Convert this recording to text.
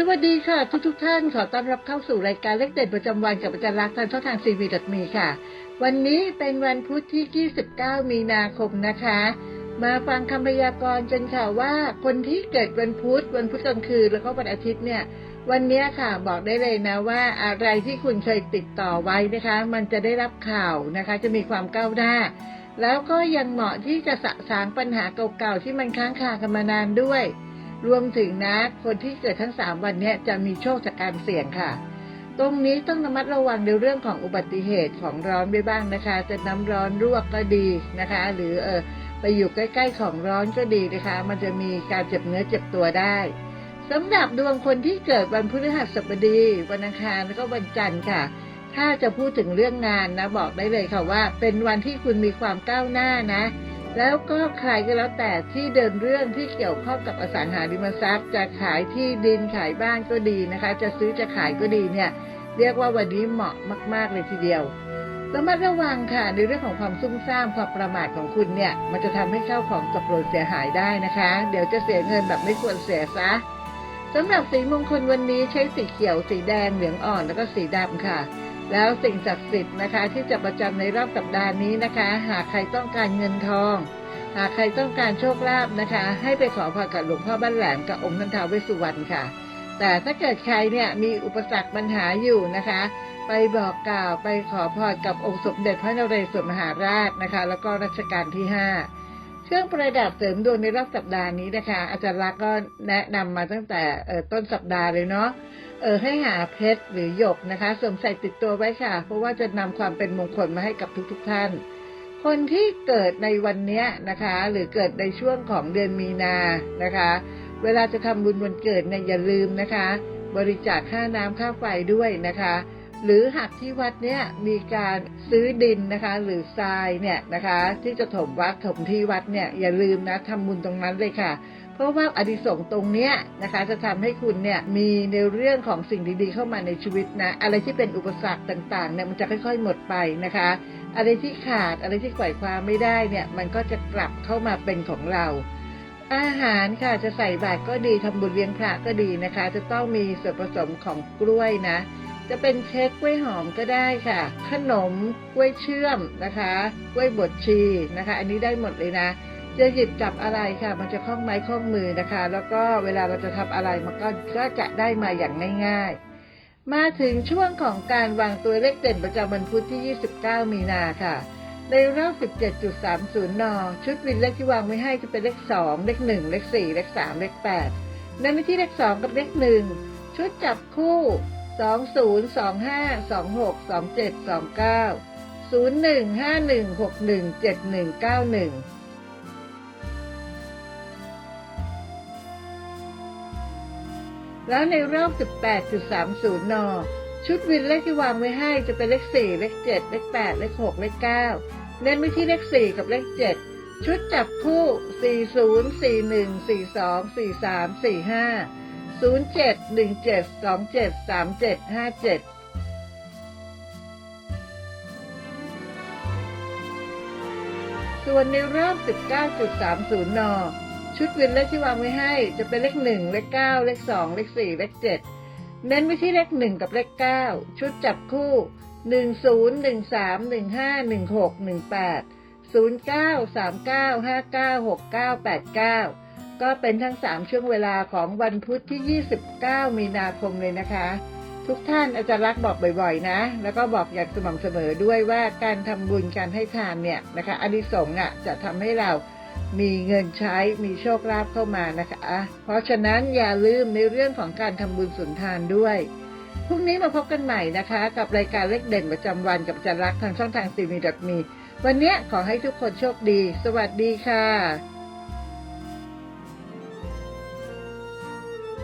สวัสดีค่ะ ทุกทุกท่านขอต้อนรับเข้าสู่รายการเลขเด่นประจำวันกับอาจารย์รักษณ์ทางช่องทางซีวีดมีค่ะ วันนี้เป็นวันพุธที่ 29 มีนาคมนะคะ มาฟังคำพยากรณ์กันค่ะว่าคนที่เกิดวันพุธวันพุธกลางคืนแล้วก็วันอาทิตย์เนี่ย วันนี้ค่ะบอกได้เลยนะว่าอะไรที่คุณเคยติดต่อไว้นะคะ มันจะได้รับข่าวนะคะ จะมีความก้าวหน้า แล้วก็ยังเหมาะที่จะสะสางปัญหาเก่าๆที่มันค้างคากันมานานด้วย รวมถึงนะ คนที่เกิดทั้งสามวันเนี้ยจะมีโชคจากการเสี่ยงค่ะ ตรงนี้ต้องระมัดระวังในเรื่องของอุบัติเหตุของร้อนไปบ้างนะคะ จะน้ำร้อนรวกก็ดีนะคะ หรือเออไปอยู่ใกล้ ๆ ของร้อนก็ดีนะคะ มันจะมีการเจ็บเนื้อเจ็บตัวได้สำหรับดวงคนที่เกิดวันพฤหัสบดี วันอังคารแล้วก็วันจันทร์ค่ะ ถ้าจะพูดถึงเรื่องงานนะบอกได้เลยค่ะว่า เป็นวันที่คุณมีความก้าวหน้านะ แล้วก็ใครก็แล้วแต่ที่เดินเรื่องที่เกี่ยวข้องกับอสังหาริมทรัพย์ จะขายที่ดินขายบ้านก็ดีนะคะ จะซื้อจะขายก็ดีเนี่ย เรียกว่าวันนี้เหมาะมาก ๆ เลยทีเดียวระมัดระวังค่ะในเรื่องของความซุ่มซ่ามความประมาทของคุณเนี่ย มันจะทำให้เข้าของตกหล่นเสียหายได้นะคะ เดี๋ยวจะเสียเงินแบบไม่ควรเสียซะสำหรับสีมงคลวันนี้ใช้สีเขียวสีแดงเหลืองอ่อนแล้วก็สีดำค่ะ แล้วสิ่งศักดิ์สิทธิ์นะคะ ที่จะประจำในรอบสัปดาห์นี้นะคะ หากใครต้องการเงินทอง หากใครต้องการโชคลาภนะคะ ให้ไปขอพรกับหลวงพ่อบ้านแหลมกับองค์ท่านทาวเวสุวรรณค่ะ แต่ถ้าเกิดใครเนี่ยมีอุปสรรคปัญหาอยู่นะคะ ไปบอกกล่าวไปขอพรกับองค์สมเด็จพระนเรศวรมหาราชนะคะ แล้วก็รัชกาลที่ห้าเครื่องประดับเสริมดวงในรอบสัปดาห์นี้นะคะ อาจารย์ลักษ์ก็แนะนำมาตั้งแต่ต้นสัปดาห์เลยเนาะ เออให้หาเพชรหรือหยกนะคะสวมใส่ติดตัวไว้ค่ะ เพราะว่าจะนำความเป็นมงคลมาให้กับทุกๆทท่าน คนที่เกิดในวันนี้นะคะ หรือเกิดในช่วงของเดือนมีนานะคะ เวลาจะทำบุญวันเกิดเนี่ยอย่าลืมนะคะ บริจาคค่าน้ำค่าไฟด้วยนะคะ หรือหากที่วัดเนี่ยมีการซื้อดินนะคะ หรือทรายเนี่ยนะคะ ที่จะถมวัดถมที่วัดเนี่ยอย่าลืมนะทำบุญตรงนั้นเลยค่ะ เพราะว่าอดิสงตรงเนี้ยนะคะ จะทำให้คุณเนี่ยมีในเรื่องของสิ่งดีๆเข้ามาในชีวิตนะ อะไรที่เป็นอุปสรรคต่างๆเนี่ยมันจะค่อยๆหมดไปนะคะ อะไรที่ขาดอะไรที่ไขว่คว้าไม่ได้เนี่ยมันก็จะกลับเข้ามาเป็นของเราอาหารค่ะจะใส่บาตรก็ดีทำบุญเลี้ยงพระก็ดีนะคะ จะต้องมีส่วนผสมของกล้วยนะ จะเป็นเค้กกล้วยหอมก็ได้ค่ะ ขนมกล้วยเชื่อมนะคะ กล้วยบดชีนะคะ อันนี้ได้หมดเลยนะ จะหยิบจับอะไรค่ะ มันจะคล่องไม้คล่องมือนะคะ แล้วก็เวลาเราจะทำอะไรมันก็ก็จะได้มาอย่างง่ายๆ มาถึงช่วงของการวางตัวเลขเด่นประจำวันพุธที่ 29 มีนาค่ะ ในรอบ 17.30 น ชุดวินเลขที่วางไว้ให้จะเป็นเลข 2 เลข 1 เลข 4 เลข 3 เลข 8 ในวิธีเลข 2 กับเลข 1 ชุดจับคู่ 20 25 26 27 29 01 51 61 71 91 แล้วในรอบ 18.30 น ชุดวินเลขที่วางไว้ให้จะเป็นเลข 4 เลข 7 เลข 8 เลข 6 เลข 9 เน้นไปที่เลข 4 กับเลข 7 ชุดจับคู่ 40 41 42 43 45 07 17 27 37 57ส่วนในรอบ 19.30 น ชุดวินเลขที่วางไว้ให้ จะเป็นเลข1เลข9เลข2เลข4เลข7เน้นไปที่เลข1กับเลข9ชุดจับคู่10 13 15 16 18 09 39 59 69 89ก็เป็นทั้ง3ช่วงเวลาของวันพุธที่ 29 มีนาคมเลยนะคะ ทุกท่านอาจารย์รักบอกบ่อยๆ นะ แล้วก็บอกอย่างสม่ำเสมอด้วยว่าการทำบุญการให้ทานเนี่ยนะคะอานิสงส์อะจะทำให้เรา มีเงินใช้มีโชคลาภเข้ามานะคะ เพราะฉะนั้นอย่าลืมในเรื่องของการทำบุญสุนทานด้วยพรุ่งนี้มาพบกันใหม่นะคะ กับรายการเล็กเด่นประจำวันกับจารักทางช่องทางซีมีดมี วันนี้ขอให้ทุกคนโชคดี สวัสดีค่ะ